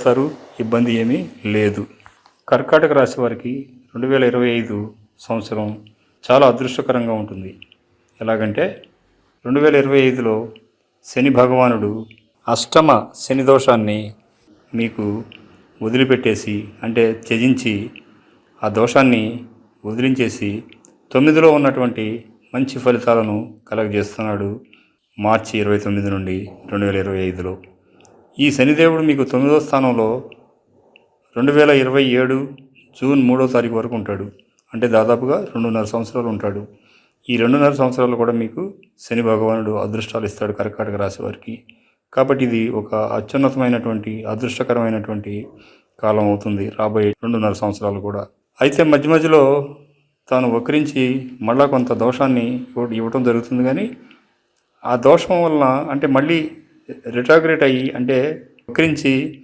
చేస్తారు ఇబ్బంది ఏమీ లేదు. కర్కాటక రాశి వారికి రెండు వేల ఇరవై ఐదు సంవత్సరం చాలా అదృష్టకరంగా ఉంటుంది. ఎలాగంటే రెండు వేల ఇరవై ఐదులో శని భగవానుడు అష్టమ శని దోషాన్ని మీకు వదిలిపెట్టేసి అంటే త్యజించి ఆ దోషాన్ని వదిలించేసి తొమ్మిదిలో ఉన్నటువంటి మంచి ఫలితాలను కలగజేస్తున్నాడు మార్చి ఇరవై తొమ్మిది నుండి రెండు వేల ఇరవై ఐదులో. ఈ శనిదేవుడు మీకు తొమ్మిదో స్థానంలో రెండు వేల ఇరవై ఏడు జూన్ మూడో తారీఖు వరకు ఉంటాడు. అంటే దాదాపుగా రెండున్నర సంవత్సరాలు ఉంటాడు. ఈ రెండున్నర సంవత్సరాలు కూడా మీకు శని భగవానుడు అదృష్టాలు ఇస్తాడు కర్కాటక రాశి వారికి. కాబట్టి ఇది ఒక అత్యున్నతమైనటువంటి అదృష్టకరమైనటువంటి కాలం అవుతుంది రాబోయే రెండున్నర సంవత్సరాలు కూడా. అయితే మధ్య మధ్యలో తాను వక్రించి మళ్ళా కొంత దోషాన్ని ఇవ్వటం జరుగుతుంది కానీ ఆ దోషం వలన అంటే మళ్ళీ రిటాగ్రేట్ అయ్యి అంటే వక్రించి